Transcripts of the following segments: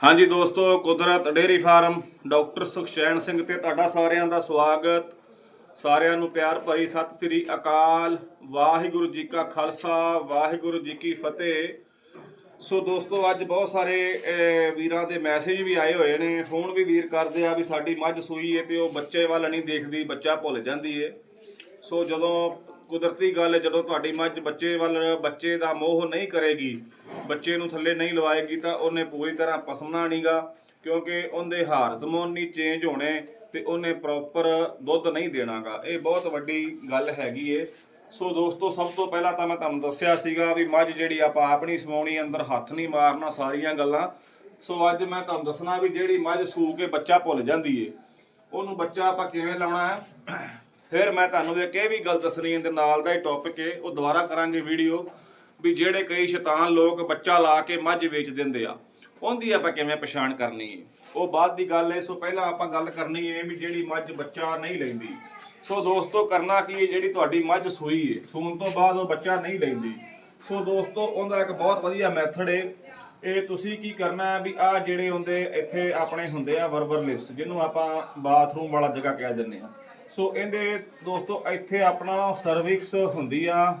ਹਾਂਜੀ ਦੋਸਤੋ, Kudrat dairy farm, doctor Sukhchain Singh ਤੇ ਤੁਹਾਡਾ ਸਾਰਿਆਂ ਦਾ ਸਵਾਗਤ। ਸਾਰਿਆਂ ਨੂੰ ਪਿਆਰ ਭਰੀ ਸਤਿ ਸ੍ਰੀ ਅਕਾਲ। ਵਾਹਿਗੁਰੂ ਜੀ ਕਾ ਖਾਲਸਾ, ਵਾਹਿਗੁਰੂ ਜੀ ਕੀ ਫਤਿਹ। ਸੋ ਦੋਸਤੋ, ਅੱਜ ਬਹੁਤ ਸਾਰੇ ਵੀਰਾਂ ਦੇ ਮੈਸੇਜ ਵੀ ਆਏ ਹੋਏ ਨੇ। ਫੋਨ ਵੀ ਵੀਰ ਕਰਦੇ ਆ ਵੀ ਸਾਡੀ ਮੱਝ ਸੂਈ ਏ ਤੇ ਉਹ ਬੱਚੇ ਵੱਲ ਨਹੀਂ ਦੇਖਦੀ, ਬੱਚਾ ਭੁੱਲ ਜਾਂਦੀ ਏ। ਸੋ ਜਦੋਂ ਕੁਦਰਤੀ ਗੱਲ ਹੈ, ਜਦੋਂ ਤੁਹਾਡੀ ਮੱਝ ਬੱਚੇ ਵੱਲ ਬੱਚੇ ਦਾ ਮੋਹ ਨਹੀਂ ਕਰੇਗੀ ਬੱਚੇ ਨੂੰ ਥੱਲੇ ਨਹੀਂ ਲਵਾਏਗੀ ਤਾਂ ਉਹਨੇ ਪੂਰੀ ਤਰ੍ਹਾਂ ਪਸਮਣਾ ਨਹੀਂਗਾ ਕਿਉਂਕਿ ਉਹਦੇ ਹਾਰਮੋਨ ਨਹੀਂ ਚੇਂਜ ਹੋਣੇ ਤੇ ਉਹਨੇ ਪ੍ਰੋਪਰ ਦੁੱਧ ਨਹੀਂ ਦੇਣਾਗਾ। ਇਹ ਬਹੁਤ ਵੱਡੀ ਗੱਲ ਹੈਗੀ ਏ। ਸੋ ਦੋਸਤੋ ਸਭ ਤੋਂ ਪਹਿਲਾਂ ਤਾਂ ਮੈਂ ਤੁਹਾਨੂੰ ਦੱਸਿਆ ਸੀਗਾ ਵੀ ਮੱਝ ਜਿਹੜੀ ਆਪਾਂ ਆਪ ਨਹੀਂ ਸਵਾਉਣੀ ਅੰਦਰ ਹੱਥ ਨਹੀਂ ਮਾਰਨਾ ਸਾਰੀਆਂ ਗੱਲਾਂ। ਸੋ ਅੱਜ ਮੈਂ ਤੁਹਾਨੂੰ ਦੱਸਣਾ ਵੀ ਜਿਹੜੀ ਮੱਝ ਸੂ ਕੇ ਬੱਚਾ ਭੁੱਲ ਜਾਂਦੀ ਏ ਉਹਨੂੰ ਬੱਚਾ ਆਪਾਂ ਕਿਵੇਂ ਲਾਉਣਾ ਹੈ? ਫਿਰ ਮੈਂ ਤੁਹਾਨੂੰ ਇੱਕ ਇਹ ਵੀ ਗੱਲ ਦੱਸਣੀ ਹੈ ਤੇ ਨਾਲ ਦਾ ਹੀ ਟੌਪਿਕ ਹੈ ਉਹ ਦੁਬਾਰਾ ਕਰਾਂਗੇ ਵੀਡੀਓ ਵੀ ਜਿਹੜੇ ਕਈ ਸ਼ੈਤਾਨ ਲੋਕ ਬੱਚਾ ਲਾ ਕੇ ਮੱਝ ਵੇਚ ਦਿੰਦੇ ਆ, ਉਹਦੀ ਆਪਾਂ ਕਿਵੇਂ ਪਛਾਣ ਕਰਨੀ ਹੈ? ਉਹ ਬਾਅਦ ਦੀ ਗੱਲ ਹੈ, ਸੋ ਪਹਿਲਾਂ ਆਪਾਂ ਗੱਲ ਕਰਨੀ ਹੈ ਵੀ ਜਿਹੜੀ ਮੱਝ ਬੱਚਾ ਨਹੀਂ ਲੈਂਦੀ, ਸੋ ਦੋਸਤੋ ਕਰਨਾ ਕੀ ਹੈ, ਜਿਹੜੀ ਤੁਹਾਡੀ ਮੱਝ ਸੂਈ ਹੈ, ਸੂਣ ਤੋਂ ਬਾਅਦ ਉਹ ਬੱਚਾ ਨਹੀਂ ਲੈਂਦੀ, ਸੋ ਦੋਸਤੋ ਉਹਦਾ ਇੱਕ ਬਹੁਤ ਵਧੀਆ ਮੈਥਡ ਹੈ, ਇਹ ਤੁਸੀਂ ਕੀ ਕਰਨਾ ਹੈ ਵੀ ਆ ਜਿਹੜੇ ਹੁੰਦੇ ਇੱਥੇ ਆਪਣੇ ਹੁੰਦੇ ਆ ਵਰਬਰ ਲਿਪਸ, ਜਿਹਨੂੰ ਆਪਾਂ ਬਾਥਰੂਮ ਵਾਲਾ ਜਗ੍ਹਾ ਕਹਿ ਦਿੰਦੇ ਆ ਸੋ ਇਹਦੇ ਦੋਸਤੋ, ਇੱਥੇ ਆਪਣਾ ਸਰਵਿਕਸ ਹੁੰਦੀ ਆ।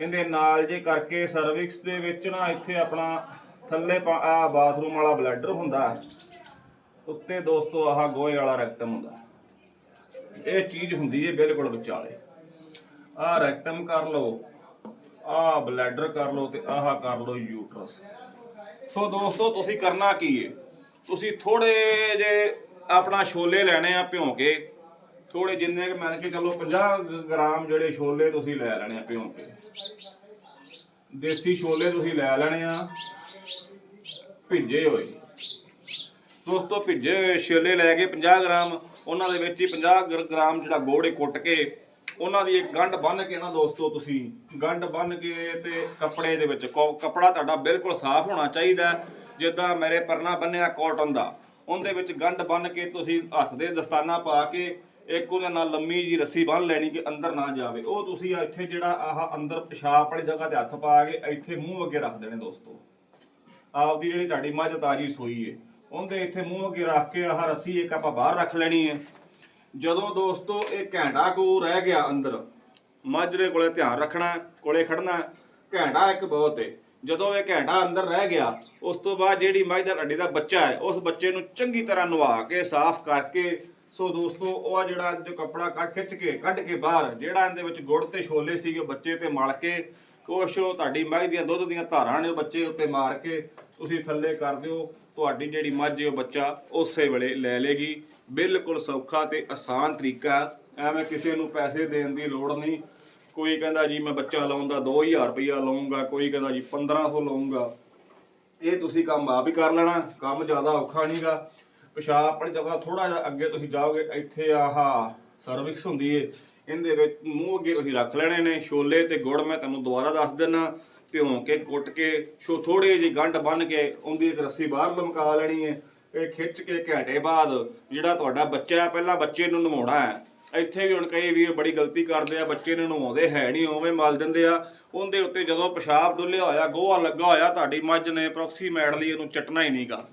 ਇਹਦੇ ਨਾਲ ਜੇ ਕਰਕੇ ਸਰਵਿਕਸ ਦੇ ਵਿੱਚ ਨਾ ਇੱਥੇ ਆਪਣਾ ਥੱਲੇ ਆ ਬਾਥਰੂਮ ਵਾਲਾ ਬਲੈਡਰ ਹੁੰਦਾ। ਉੱਤੇ ਦੋਸਤੋ, ਆਹ ਗੋਹੇ ਵਾਲਾ ਰੈਕਟਮ ਹੁੰਦਾ। ਇਹ ਚੀਜ਼ ਹੁੰਦੀ ਹੈ ਬਿਲਕੁਲ ਵਿਚਾਲੇ। ਆਹ ਰੈਕਟਮ ਕਰ ਲਓ, ਆਹ ਬਲੈਡਰ ਕਰ ਲਓ ਤੇ ਆਹ ਕਰ ਲਓ ਯੂਟਰਸ ਸੋ ਦੋਸਤੋ, ਤੁਸੀਂ ਕਰਨਾ ਕੀ ਹੈ ਤੁਸੀਂ ਥੋੜੇ ਜੇ ਆਪਣਾ ਛੋਲੇ ਲੈਣੇ ਆ ਭਿਉਂ ਕੇ ਥੋੜੇ ਜਿੰਨੇ ਕਿ ਮੰਨ ਕੇ ਚੱਲੋ 50 ਗ੍ਰਾਮ ਜਿਹੜੇ ਛੋਲੇ ਤੁਸੀਂ ਲੈ ਲੈਣੇ ਆ ਭਿਉਂ ਕੇ। ਦੇਸੀ ਛੋਲੇ ਤੁਸੀਂ ਲੈ ਲੈਣੇ ਆ, ਭਿੱਜੇ ਹੋਏ। ਦੋਸਤੋ, ਭਿੱਜੇ ਹੋਏ ਛੋਲੇ ਲੈ ਕੇ 50 ਗ੍ਰਾਮ, ਉਹਨਾਂ ਦੇ ਵਿੱਚ ਹੀ 50 ਗ੍ਰ- ਗ੍ਰਾਮ ਜਿਹੜਾ ਗੋੜੇ ਕੁੱਟ ਕੇ, ਉਹਨਾਂ ਦੀ ਇੱਕ ਗੰਢ ਬੰਨ ਕੇ ਨਾ ਦੋਸਤੋ ਤੁਸੀਂ, ਗੰਢ ਬੰਨ ਕੇ ਤੇ ਕੱਪੜੇ ਦੇ ਵਿੱਚ ਕੋ- ਕੱਪੜਾ ਤੁਹਾਡਾ ਬਿਲਕੁਲ ਸਾਫ਼ ਹੋਣਾ ਚਾਹੀਦਾ ਜਿੱਦਾਂ ਮੇਰੇ ਪਰਨਾ ਬੰਨਿਆ ਕਾਟਨ ਦਾ। ਉਹਦੇ ਵਿੱਚ ਗੰਢ ਬੰਨ ਕੇ ਤੁਸੀਂ ਹੱਥ ਦੇ ਦਸਤਾਨਾ ਪਾ ਕੇ ਇੱਕ ਉਹਦੇ ਨਾਲ ਲੰਮੀ ਜੀ ਰੱਸੀ ਬੰਨ ਲੈਣੀ ਕਿ ਅੰਦਰ ਨਾ ਜਾਵੇ। ਉਹ ਤੁਸੀਂ ਇੱਥੇ ਜਿਹੜਾ ਆਹ ਅੰਦਰ ਪਿਸ਼ਾਬ ਵਾਲੀ ਜਗ੍ਹਾ ਤੇ ਹੱਥ ਪਾ ਕੇ ਇੱਥੇ ਮੂੰਹ ਅੱਗੇ ਰੱਖ ਦੇਣੇ ਦੋਸਤੋ। ਆਪਦੀ ਜਿਹੜੀ ਤੁਹਾਡੀ ਮੱਝ ਤਾਜੀ ਸੋਈ ਏ। ਉਹਦੇ ਇੱਥੇ ਮੂੰਹ ਅੱਗੇ ਰੱਖ ਕੇ ਆਹ ਰੱਸੀ ਇੱਕ ਆਪਾਂ ਬਾਹਰ ਰੱਖ ਲੈਣੀ ਹੈ ਜਦੋਂ ਦੋਸਤੋ ਇਹ ਘੈਂਟਾ ਕੋ ਰਹਿ ਗਿਆ ਅੰਦਰ, ਮੱਝ ਦੇ ਕੋਲੇ ਧਿਆਨ ਰੱਖਣਾ, ਕੋਲੇ ਖੜਨਾ, ਘੈਂਟਾ ਇੱਕ ਬਹੁਤ ਏ। ਜਦੋਂ ਇਹ ਘੈਂਟਾ ਅੰਦਰ ਰਹਿ ਗਿਆ, ਉਸ ਤੋਂ ਬਾਅਦ ਜਿਹੜੀ ਮੱਝ ਦਾ ਅੱਡੀ ਦਾ ਬੱਚਾ ਹੈ ਉਸ ਬੱਚੇ ਨੂੰ ਚੰਗੀ ਤਰ੍ਹਾਂ ਨਵਾ ਕੇ, ਸਾਫ਼ ਕਰਕੇ ਸੋ ਦੋਸਤੋ, ਉਹ ਆ ਜਿਹੜਾ ਇਹਦੇ ਚੋਂ ਕੱਪੜਾ ਕੱਢ, ਖਿੱਚ ਕੇ, ਕੱਢ ਕੇ ਬਾਹਰ, ਜਿਹੜਾ ਇਹਦੇ ਵਿੱਚ ਗੁੜ ਤੇ ਛੋਲੇ ਸੀਗੇ ਬੱਚੇ ਤੇ ਮਲ ਕੇ, ਕੁਛ ਉਹ ਤੁਹਾਡੀ ਮੱਝ ਦੀਆਂ ਦੁੱਧ ਦੀਆਂ ਧਾਰਾਂ ਨੇ ਉਹ ਬੱਚੇ ਉੱਤੇ ਮਾਰ ਕੇ ਤੁਸੀਂ ਥੱਲੇ ਕਰ ਦਿਓ, ਤੁਹਾਡੀ ਜਿਹੜੀ ਮੱਝ ਹੈ ਉਹ ਬੱਚਾ ਉਸੇ ਵੇਲੇ ਲੈ ਲੇਗੀ। ਬਿਲਕੁਲ ਸੌਖਾ ਤੇ ਆਸਾਨ ਤਰੀਕਾ, ਐਵੇਂ ਕਿਸੇ ਨੂੰ ਪੈਸੇ ਦੇਣ ਦੀ ਲੋੜ ਨਹੀਂ। ਕੋਈ ਕਹਿੰਦਾ ਜੀ ਮੈਂ ਬੱਚਾ ਲਾਉਂਦਾ 2000 ਰੁਪਇਆ ਲਾਉਂਗਾ, ਕੋਈ ਕਹਿੰਦਾ ਜੀ 1500 ਲਾਉਂਗਾ। ਇਹ ਤੁਸੀਂ ਕੰਮ ਆਪ ਹੀ ਕਰ ਲੈਣਾ, ਕੰਮ ਜ਼ਿਆਦਾ ਔਖਾ ਨਹੀਂਗਾ ਪਿਸ਼ਾਬ ਆਪਣੀ ਜਗ੍ਹਾ ਥੋੜਾ ਜਿਹਾ ਅੱਗੇ ਤੁਸੀਂ ਜਾਓਗੇ, ਇੱਥੇ ਆਹ ਸਰਵਿਕਸ ਹੁੰਦੀ ਏ। ਇਹਦੇ ਵਿੱਚ ਮੂੰਹ ਅੱਗੇ ਤੁਸੀਂ ਰੱਖ ਲੈਣੇ ਨੇ, ਛੋਲੇ ਤੇ ਗੁੜ ਮੈਂ ਤੁਹਾਨੂੰ ਦੁਬਾਰਾ ਦੱਸ ਦਿੰਨਾ। ਭਿਉਂ ਕੇ, ਕੁੱਟ ਕੇ, ਛੋ ਥੋੜੇ ਜਿਹੀ ਗੰਢ ਬੰਨ ਕੇ ਉਹਦੀ ਇੱਕ ਰੱਸੀ ਬਾਹਰ ਲਮਕਾ ਲੈਣੀ ਏ। ਇਹ ਖਿੱਚ ਕੇ ਘੰਟੇ ਬਾਅਦ ਜਿਹੜਾ ਤੁਹਾਡਾ ਬੱਚਾ ਹੈ, ਪਹਿਲਾਂ ਬੱਚੇ ਨੂੰ ਨਵਾਉਣਾ ਹੈ। ਇੱਥੇ ਵੀ ਹੁਣ ਕਈ ਵੀਰ ਬੜੀ ਗਲਤੀ ਕਰਦੇ ਆ, ਬੱਚੇ ਨੂੰ ਨਵਾਉਂਦੇ ਹੈ ਨਹੀਂ, ਉਵੇਂ ਮਲ ਦਿੰਦੇ ਆ। ਉਹਦੇ ਉੱਤੇ ਜਦੋਂ ਪਿਸ਼ਾਬ ਡੁੱਲਿਆ ਹੋਇਆ, ਗੋਹਾ ਲੱਗਾ ਹੋਇਆ, ਤੁਹਾਡੀ ਮੱਝ ਨੇ ਪ੍ਰੋਕਸੀਮੈਟ ਲਈ, ਇਹਨੂੰ ਚਟਣਾ ਹੀ ਨਹੀਂਗਾ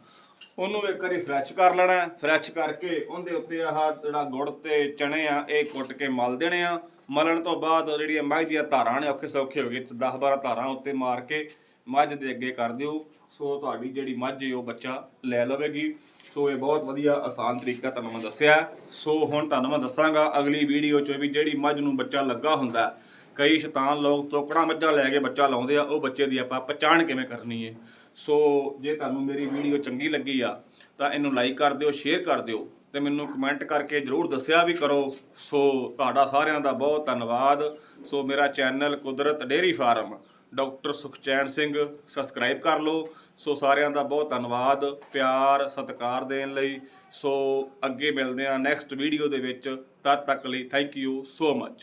ਉਹਨੂੰ ਇੱਕ ਵਾਰੀ ਫਰੈਸ਼ ਕਰ ਲੈਣਾ ਫਰੈਸ਼ ਕਰਕੇ ਉਹਦੇ ਉੱਤੇ ਆਹ ਜਿਹੜਾ ਗੁੜ ਤੇ ਚਣੇ ਆ, ਇਹ ਕੁੱਟ ਕੇ ਮਲ ਦੇਣੇ ਆ। ਮਲਣ ਤੋਂ ਬਾਅਦ ਜਿਹੜੀਆਂ ਮੱਝ ਦੀਆਂ ਧਾਰਾਂ ਨੇ, ਔਖੇ ਸੌਖੇ ਹੋ ਗਏ 10 12 ਧਾਰਾਂ ਉੱਤੇ ਮਾਰ ਕੇ ਮੱਝ ਦੇ ਅੱਗੇ ਕਰ ਦਿਓ। ਸੋ ਤੁਹਾਡੀ ਜਿਹੜੀ ਮੱਝ ਹੈ, ਉਹ ਬੱਚਾ ਲੈ ਲਵੇਗੀ। ਸੋ ਇਹ ਬਹੁਤ ਵਧੀਆ ਆਸਾਨ ਤਰੀਕਾ ਤੁਹਾਨੂੰ ਮੈਂ ਦੱਸਿਆ। ਸੋ ਹੁਣ ਤੁਹਾਨੂੰ ਮੈਂ ਦੱਸਾਂਗਾ ਅਗਲੀ ਵੀਡੀਓ 'ਚ ਵੀ ਜਿਹੜੀ ਮੱਝ ਨੂੰ ਬੱਚਾ ਲੱਗਾ ਹੁੰਦਾ ਕਈ ਸ਼ੈਤਾਨ ਲੋਕ ਤੋਕੜਾ ਮੱਝਾਂ ਲੈ ਕੇ ਬੱਚਾ ਲਾਉਂਦੇ ਆ, ਉਹ ਬੱਚੇ ਦੀ ਆਪਾਂ ਪਛਾਣ ਕਿਵੇਂ ਕਰਨੀ ਹੈ ਸੋ ਜੇ ਤੁਹਾਨੂੰ ਮੇਰੀ ਵੀਡੀਓ ਚੰਗੀ ਲੱਗੀ ਆ, ਤਾਂ ਇਹਨੂੰ ਲਾਈਕ ਕਰ ਦਿਓ ਸ਼ੇਅਰ ਕਰ ਦਿਓ ਤੇ ਮੈਨੂੰ ਕਮੈਂਟ ਕਰਕੇ ਜਰੂਰ ਦੱਸਿਆ ਵੀ ਕਰੋ। ਸੋ ਤੁਹਾਡਾ ਸਾਰਿਆਂ ਦਾ ਬਹੁਤ ਧੰਨਵਾਦ। ਸੋ ਮੇਰਾ channel Kudrat dairy farm, doctor Sukhchain Singh subscribe ਕਰ ਲਓ। ਸੋ ਸਾਰਿਆਂ ਦਾ ਬਹੁਤ ਧੰਨਵਾਦ, ਪਿਆਰ, ਸਤਿਕਾਰ ਦੇਣ ਲਈ। ਸੋ ਅੱਗੇ ਮਿਲਦੇ ਹਾਂ ਨੈਕਸਟ ਵੀਡੀਓ ਦੇ ਵਿੱਚ। ਤਦ ਤੱਕ ਲਈ ਥੈਂਕ ਯੂ ਸੋ ਮਚ